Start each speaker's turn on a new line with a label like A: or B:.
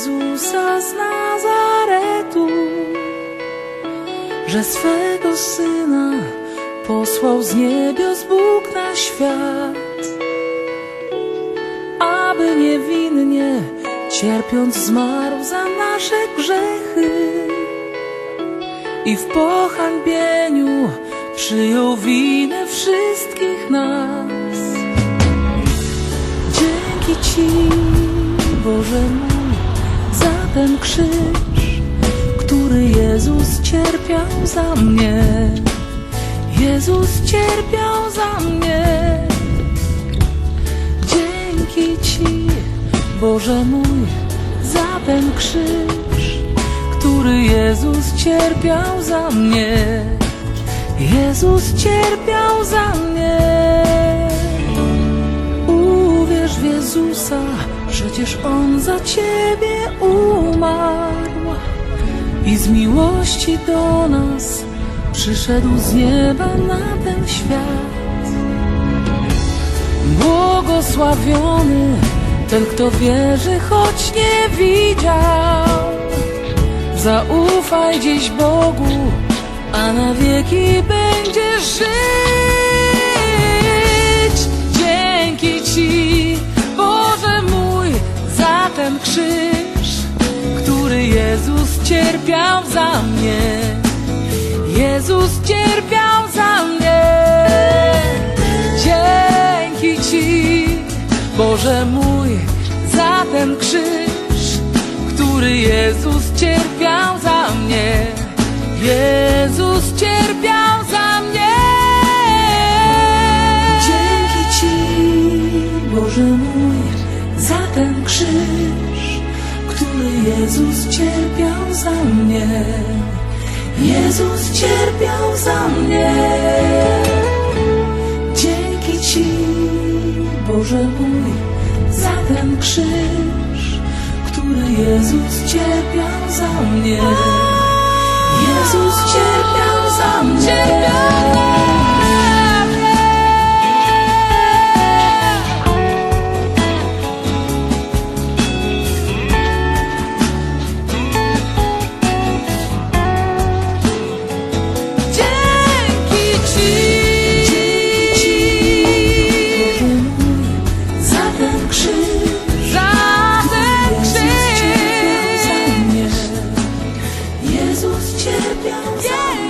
A: Jezusa z Nazaretu, że swego Syna posłał z niebios Bóg na świat, aby niewinnie cierpiąc zmarł za nasze grzechy i w pohańbieniu przyjął winę wszystkich nas. Dzięki Ci, Boże mój, ten krzyż, który Jezus cierpiał za mnie. Jezus cierpiał za mnie. Dzięki Ci, Boże mój, za ten krzyż, który Jezus cierpiał za mnie. Jezus cierpiał za mnie. Uwierz w Jezusa, przecież On za Ciebie umarł i z miłości do nas przyszedł z nieba na ten świat. Błogosławiony ten, kto wierzy, choć nie widział. Zaufaj dziś Bogu, a na wieki będziesz krzyż, który Jezus cierpiał za mnie. Jezus cierpiał za mnie. Dzięki Ci, Boże mój, za ten krzyż, który Jezus cierpiał za mnie. Jezus Jezus cierpiał za mnie. Jezus cierpiał za mnie. Dzięki Ci, Boże mój, za ten krzyż, który Jezus cierpiał za mnie. Jezus cierpiał za mnie. Jezus cierpiał yeah.